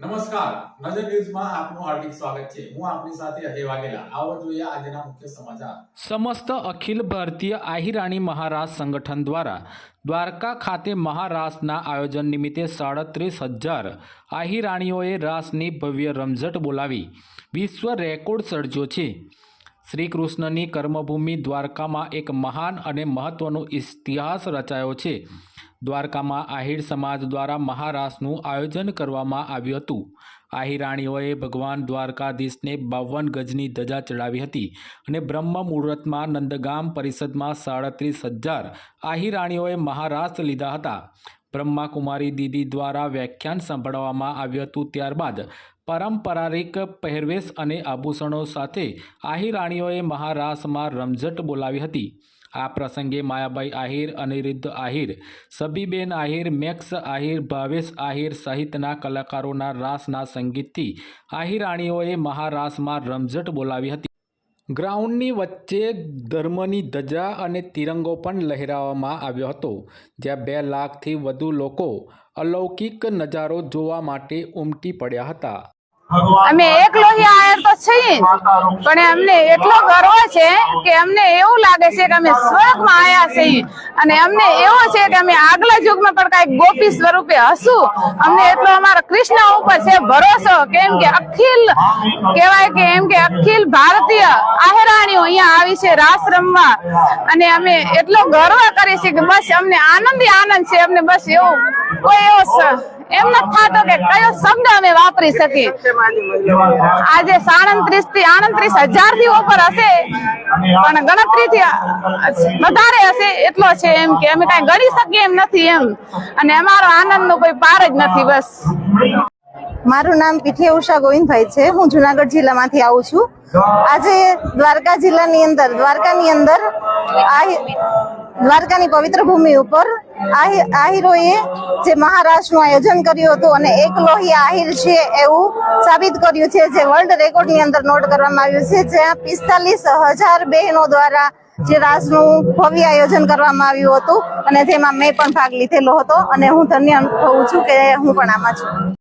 નમસ્કાર. નજર ન્યૂઝમાં આપનું હાર્દિક સ્વાગત છે. હું આપની સાથે અજય વાઘેલા. આવો જોઈએ આજના મુખ્ય સમાચાર. સમસ્ત અખિલ ભારતીય આહિરાણી મહારાજ સંગઠન દ્વારા દ્વારકા ખાતે મહારાસના આયોજન નિમિત્તે સાડત્રીસ હજાર આહિરાણીઓએ રાસની ભવ્ય રમઝટ બોલાવી. વિશ્વ રેકોર્ડ સર્જ્યો છે. શ્રી કૃષ્ણની કર્મભૂમિ દ્વારકામાં એક મહાન અને મહત્વનો ઇતિહાસ રચાયો છે. દ્વારકામાં આહિર સમાજ દ્વારા મહારાસનું આયોજન કરવામાં આવ્યું હતું. આહિરાણીઓએ ભગવાન દ્વારકાધીશને બાવન ગજની ધજા ચડાવી હતી અને બ્રહ્મ મુહૂર્તમાં નંદગામ પરિષદમાં સાડત્રીસ હજાર આહિરાણીઓએ મહારાસ લીધા હતા. બ્રહ્માકુમારી દીદી દ્વારા વ્યાખ્યાન સંભળાવવામાં આવ્યું હતું ત્યારબાદ પારંપરિક પહેરવેશ અને આભૂષણો સાથે આહિરાણીઓએ મહારાસમાં રમઝટ બોલાવી હતી. આ પ્રસંગે માયાભાઈ આહિર, અનિરુદ્ધ આહિર સબીબેન આહિર, મેક્સ આહિર, ભાવેશ આહિર સહિતના કલાકારોના રાસના સંગીતથી આહિરાણીઓએ મહારાસમાં રમઝટ બોલાવી હતી. ગ્રાઉન્ડની વચ્ચે ધર્મની ધજા અને તિરંગો પણ લહેરાવવામાં આવ્યો હતો, જ્યાં બે લાખથી વધુ લોકો અલૌકિક નજારો જોવા માટે ઉમટી પડ્યા હતા. અમે એક લોહિયા આયર તો છીએ પણ અમને એટલો ગર્વ છે કે અમને એવું લાગે છે કે અમે સ્વર્ગમાં આયા છીએ. અને અમને એવો છે કે અમે આગલા યુગમાં પણ કંઈક ગોપી સ્વરૂપે હશું. અમને એટલો અમારા કૃષ્ણ ઉપર છે ભરોસો. કેમ કે અખિલ કહેવાય કે એમ કે અખિલ ભારતીય આહેરાણીઓ અહીંયા આવી છે રાસ રમવા. અને અમે એટલો ગર્વ કરીએ છીએ કે બસ અમને આનંદ આનંદ છે. અમને બસ એવું કોઈ એવો એમ નથી થતો કે કયો શબ્દ અમે વાપરી શકીએ. આજે સાડત્રીસથી આડત્રીસ હજારથી ઉપર હશે, પણ ગણતરી થી વધારે હશે, એટલો છે એમ કે અમે કઈ ગણી શકીએ એમ નથી એમ. અને અમારો આનંદ નો કોઈ પાર જ નથી, બસ. મારું નામ પીઠી ઉષા ગોવિંદભાઈ છે. હું જુનાગઢ જિલ્લામાંથી આવું છું. આજે દ્વારકા જિલ્લાની અંદર, દ્વારકાની અંદર આહી- દ્વારકાની પવિત્ર ભૂમિ ઉપર આ આહિરોએ જે મહારાષ્ટ્રનું આયોજન કર્યું હતું અને એક લોહી આહિર છે એવું સાબિત કર્યું છે, જે વર્લ્ડ રેકોર્ડની અંદર નોટ કરવામાં આવ્યું છે, જ્યાં પિસ્તાલીસ હજાર બહેનો દ્વારા જે રાસનું ભવ્ય આયોજન કરવામાં આવ્યું હતું અને જેમાં મેં પણ ભાગ લીધેલો હતો અને હું ધન્ય અનુભવું છું કે હું પણ આમાં છું.